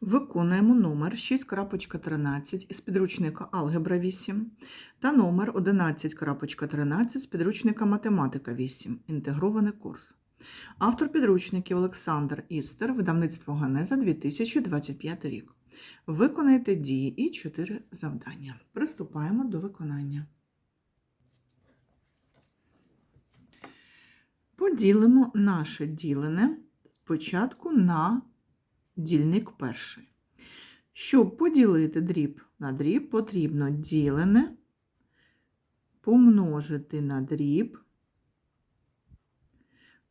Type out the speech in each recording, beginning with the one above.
Виконуємо номер 6.13 із підручника Алгебра 8 та номер 11.13 з підручника Математика 8. Інтегрований курс. Автор підручників Олександр Істер, видавництво Ганеза 2025 рік. Виконайте дії і 4 завдання. Приступаємо до виконання. Поділимо наше ділене спочатку на дільник перший. Щоб поділити дріб на дріб, потрібно ділене помножити на дріб,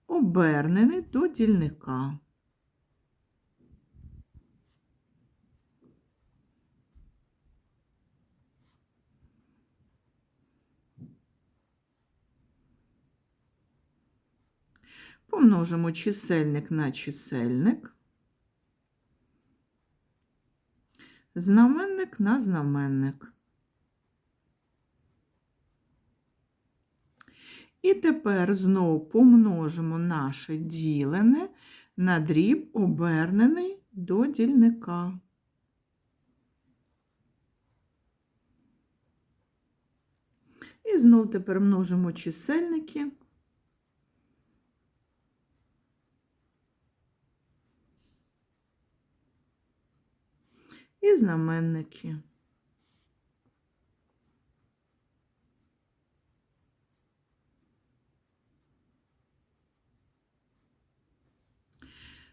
обернений до дільника. Помножимо чисельник на чисельник. Знаменник на знаменник. І тепер знову помножимо наше ділене на дріб, обернений до дільника. І знову тепер множимо чисельники. І знаменники.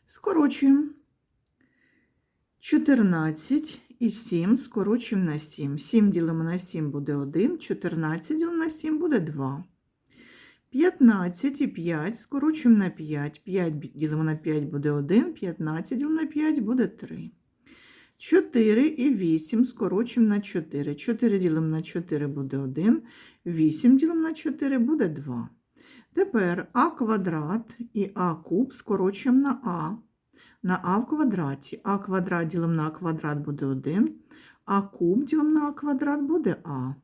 Скорочуємо 14 і 7 скорочуємо на 7. 7 ділимо на 7 буде 1, 14 ділимо на 7 буде 2. 15 і 5 скорочуємо на 5. 5 ділимо на 5 буде 1, 15 ділимо на 5 буде 3. 4 і 8 скорочуємо на 4. 4 ділимо на 4 буде 1, 8 ділимо на 4 буде 2. Тепер а квадрат і а куб скорочуємо на а. На а в квадраті. а квадрат ділимо на а квадрат буде 1, а куб ділимо на а квадрат буде а.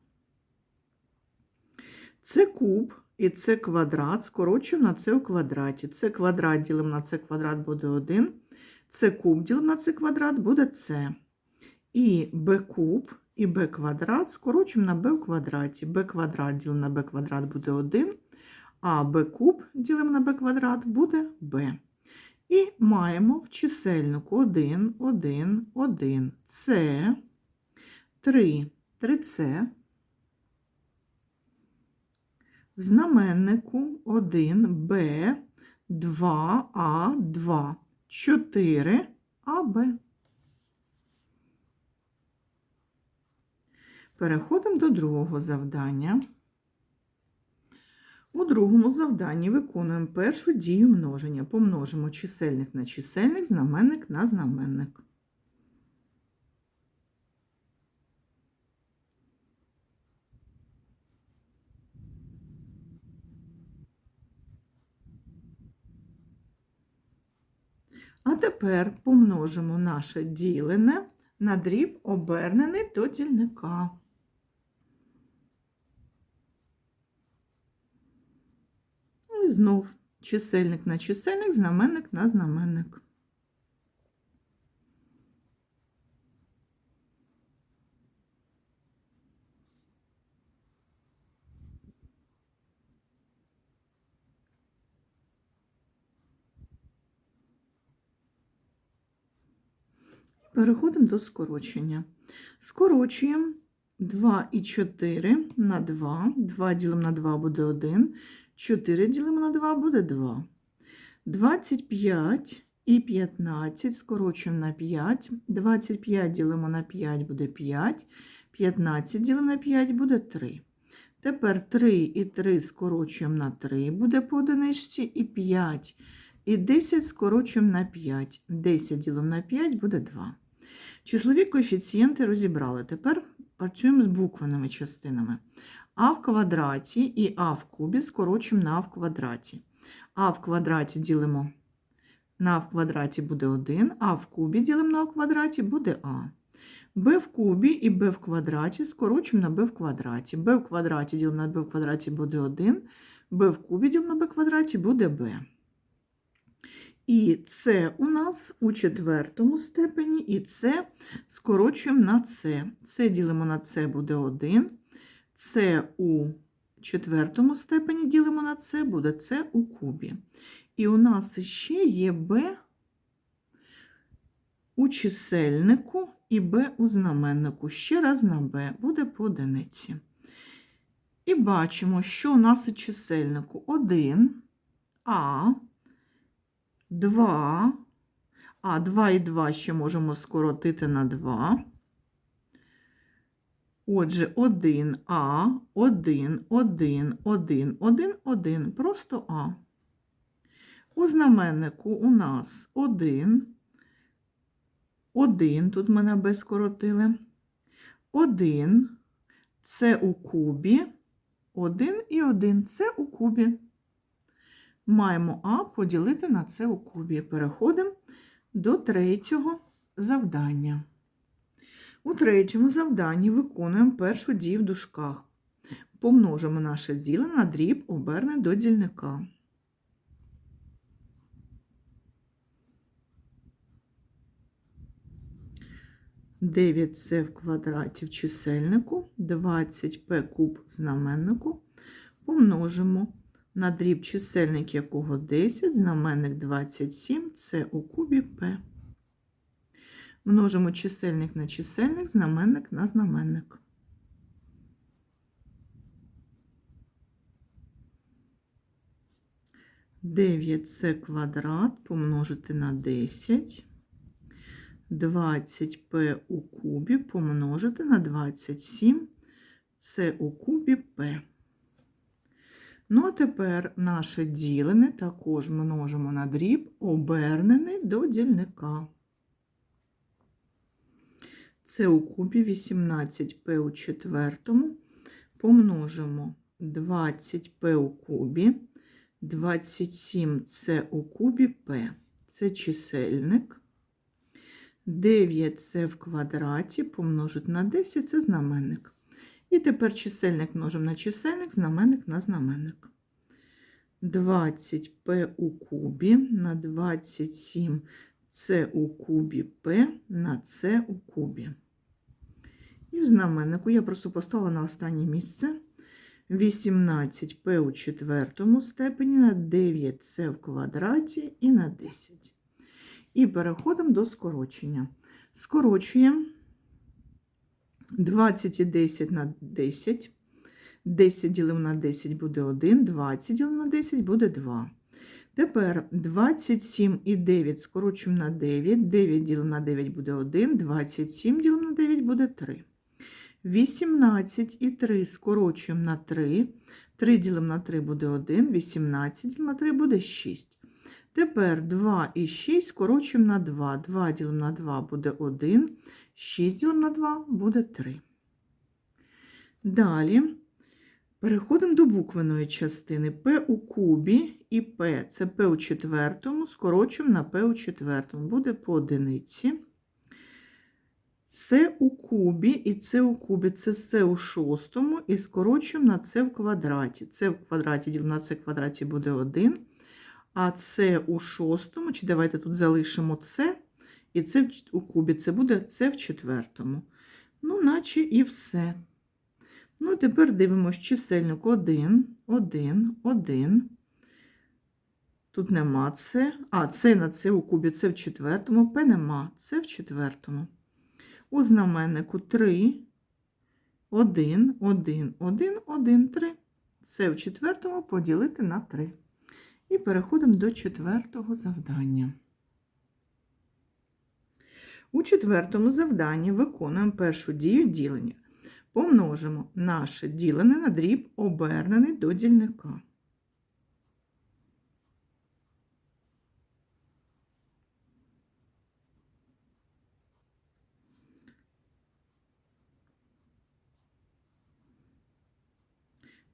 Це куб і це квадрат скорочуємо на це у квадраті. Це квадрат ділимо на це квадрат буде 1. Це куб ділимо на це квадрат буде С. І b куб і b квадрат скорочуємо на b в квадраті. b квадрат ділимо на b квадрат буде 1, а b куб ділимо на b квадрат буде b. І маємо в чисельнику 1, 1, 1, С, 3, 3С. В знаменнику 1b, 2а, 2. 4 АБ. Переходимо до другого завдання. У другому завданні виконуємо першу дію множення. Помножимо чисельник на чисельник, знаменник на знаменник. А тепер помножимо наше ділене на дріб, обернений до дільника. І знов чисельник на чисельник, знаменник на знаменник. Переходимо до скорочення. Скорочуємо 2 і 4 на 2. 2 ділимо на 2 буде 1. 4 ділимо на 2 буде 2. 25 і 15 скорочуємо на 5. 25 ділимо на 5 буде 5. 15 ділимо на 5 буде 3. Тепер 3 і 3 скорочуємо на 3 буде по одиничці, і 5 і 10 скорочуємо на 5. 10 ділимо на 5 буде 2. Числові коефіцієнти розібрали. Тепер працюємо з буквеними частинами. А в квадраті і А в кубі скорочуємо на А в квадраті. А в квадраті ділимо на А в квадраті буде 1, А в кубі ділимо на А в квадраті буде А. Б в кубі і Б в квадраті скорочуємо на Б в квадраті. Б в квадраті ділимо на Б в квадраті буде 1, Б в кубі ділимо на Б в квадраті буде Б. І це у нас у четвертому степені, і це скорочуємо на це. Це ділимо на це буде 1. Це у четвертому степені ділимо на це, буде це у кубі. І у нас ще є b у чисельнику і b у знаменнику. Ще раз на b буде по одиниці. І бачимо, що у нас у чисельнику 1, а, 2, а 2 і 2 ще можемо скоротити на 2. Отже, 1а, 1, 1, 1, 1, 1, просто А. У знаменнику у нас 1, 1, тут мене без скоротили, 1, це у кубі, 1 і 1 це у кубі. Маємо А поділити на це у кубі. Переходимо до третього завдання. У третьому завданні виконуємо першу дію в дужках. Помножимо наше діло на дріб оберне до дільника. Дев'ять це в квадраті в чисельнику, 20p куб в знаменнику. Помножимо на дріб чисельник якого 10, знаменник 27, це у кубі p. Множимо чисельник на чисельник, знаменник на знаменник. Дев'ять це квадрат помножити на 10. 20p у кубі помножити на 27 це у кубі p. Ну, а тепер наше ділене також множимо на дріб, обернений до дільника. Це у кубі 18p у четвертому. Помножимо 20p у кубі, 27 це у кубі p. Це чисельник. 9 це в квадраті, помножити на 10 це знаменник. І тепер чисельник множимо на чисельник, знаменник на знаменник. 20p у кубі на 27 це у кубі P на С у кубі. І в знаменнику я просто поставила на останнє місце 18p у четвертому степені на 9c в квадраті і на 10. І переходимо до скорочення. Скорочуємо 20 і 10 на 10. 10 ділимо на 10 буде 1, 20 ділимо на 10 буде 2. Тепер 27 і 9 скорочуємо на 9, 9 ділимо на 9 буде 1, 27 ділимо на 9 буде 3. 18 і 3 скорочуємо на 3, 3 ділимо на 3 буде 1, 18 ділимо на 3 буде 6. Тепер 2 і 6 скорочуємо на 2, 2 ділимо на 2 буде 1, 6 ділимо на 2 буде 3. Далі переходимо до буквеної частини. П у кубі і П це П у четвертому, скорочуємо на П у четвертому, буде по одиниці. С у кубі і С у кубі це С у шостому і скорочуємо на С в квадраті. С в квадраті ділимо на С в квадраті буде 1. А С у шостому, чи давайте тут залишимо С, і С у кубі це буде С в четвертому. Ну, наче і все. Ну, тепер дивимося чисельник 1, 1, 1. Тут нема С. А, С на С у кубі це в четвертому, П нема, С в четвертому. У знаменнику 3, 1, 1, 1, 1, 3. С в четвертому поділити на 3. І переходимо до четвертого завдання. У четвертому завданні виконуємо першу дію ділення. Помножимо наше ділене на дріб, обернений до дільника.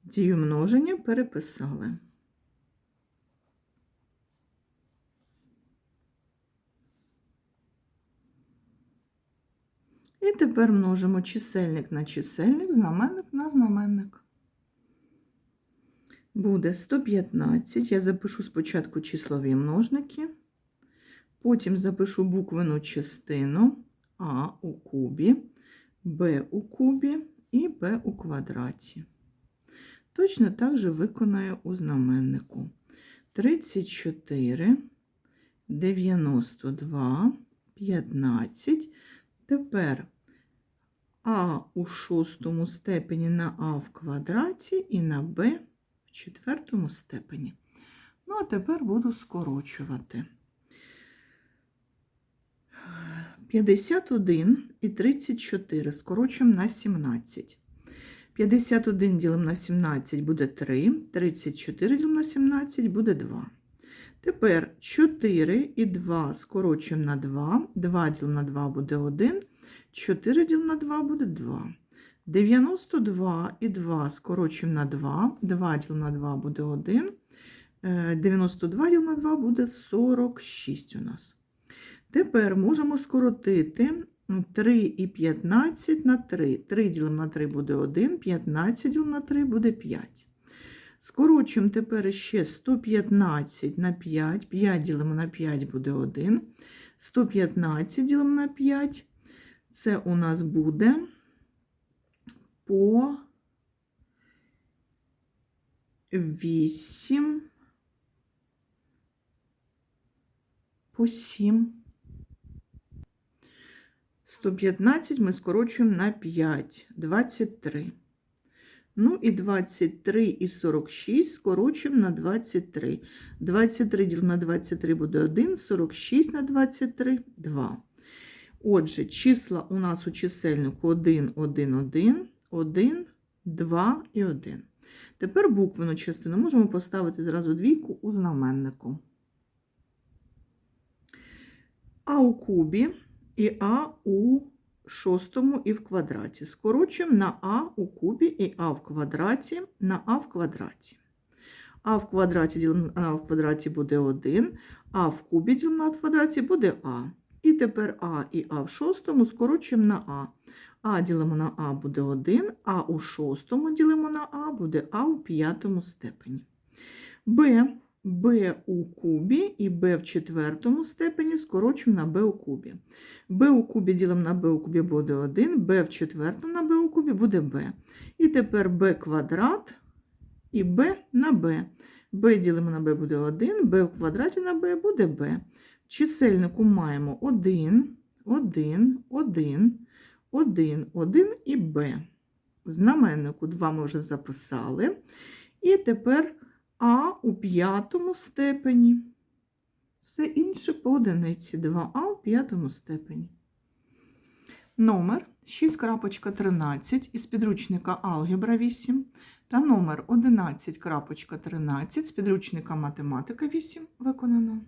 Дію множення переписали. Тепер множимо чисельник на чисельник, знаменник на знаменник. Буде 115. Я запишу спочатку числові множники. Потім запишу буквену частину А у кубі, Б у кубі і Б у квадраті. Точно так же виконаю у знаменнику. 34, 92, 15. Тепер А у шостому степені на А в квадраті і на Б в четвертому степені. Ну, а тепер буду скорочувати. 51 і 34 скорочуємо на 17. 51 ділимо на 17 буде 3, 34 ділимо на 17 буде 2. Тепер 4 і 2 скорочуємо на 2, 2 ділимо на 2 буде 1, 4 ділимо на 2 буде 2. 92 і 2 скорочуємо на 2, 2 ділимо на 2 буде 1, е, 92 ділимо на 2 буде 46 у нас. Тепер можемо скоротити 3 і 15 на 3. 3 ділимо на 3 буде 1, 15 ділимо на 3 буде 5. Скорочуємо тепер ще 115 на 5. 5 ділимо на 5 буде 1. 115 ділимо на 5. Це у нас буде по 8, по 7. 115 ми скорочуємо на 5, 23. Ну і 23 і 46 скорочуємо на 23. 23 ділимо на 23 буде 1, 46 на 23 – 2. Отже, числа у нас у чисельнику 1, 1, 1, 1, 2 і 1. Тепер буквену частину можемо поставити зразу двійку у знаменнику. А у кубі і А у шостому і в квадраті. Скорочуємо на А у кубі і А в квадраті на А в квадраті. А в квадраті ділимо на А в квадраті буде 1, А в кубі ділимо на А в квадраті буде А. І тепер А і А в шостому скорочуємо на А. А ділимо на А буде 1, А у шостому ділимо на А буде А у п'ятому степені. Б b у кубі і b в четвертому степені скорочуємо на b у кубі. b у кубі ділимо на b у кубі буде 1, b в четвертому на b у кубі буде b. І тепер b квадрат і b на b. b ділимо на b буде 1, b в квадраті на b буде b. Чисельнику маємо 1, 1, 1, 1, 1 і b. В знаменнику 2 ми вже записали. І тепер а у п'ятому степені. Все інше по одиниці 2а у п'ятому степені. Номер 6.13 із підручника Алгебра 8 та номер 11.13 з підручника Математика 8 виконано.